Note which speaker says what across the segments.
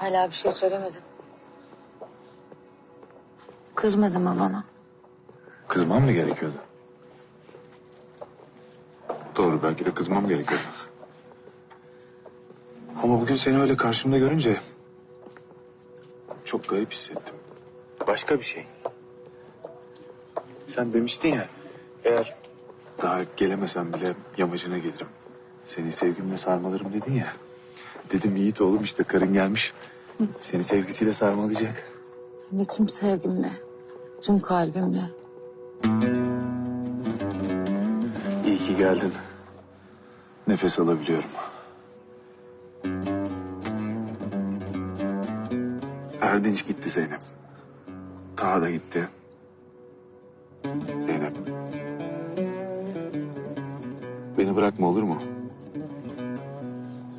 Speaker 1: Hala bir şey söylemedin. Kızmadın mı bana?
Speaker 2: Kızmam mı gerekiyordu? Doğru belki de kızmam gerekiyordu. Ama bugün seni öyle karşımda görünce çok garip hissettim. Başka bir şey. Sen demiştin ya eğer daha gelemesem bile yamacına gelirim. Seni sevgimle sarmalarım dedin ya. Dedim Yiğit oğlum işte karın gelmiş. Seni sevgisiyle sarmalayacak.
Speaker 1: De tüm sevgimle, tüm kalbimle.
Speaker 2: İyi ki geldin. Nefes alabiliyorum. Erdinç gitti Zeynep. Taha da gitti. Zeynep. Beni bırakma olur mu?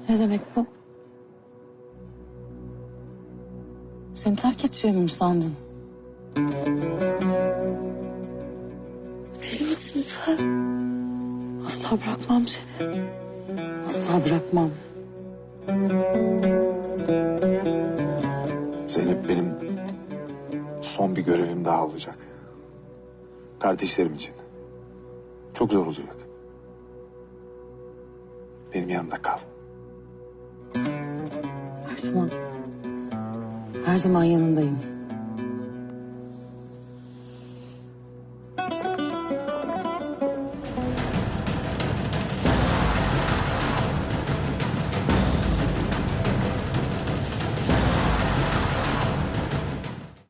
Speaker 1: Ne demek bu? Seni terk edeceğimi mi sandın? Deli misin sen? Asla bırakmam seni. Asla bırakmam.
Speaker 2: Zeynep benim son bir görevim daha olacak. Kardeşlerim için. Çok zor olacak. Benim yanımda kal.
Speaker 1: Her zaman. Her zaman yanındayım.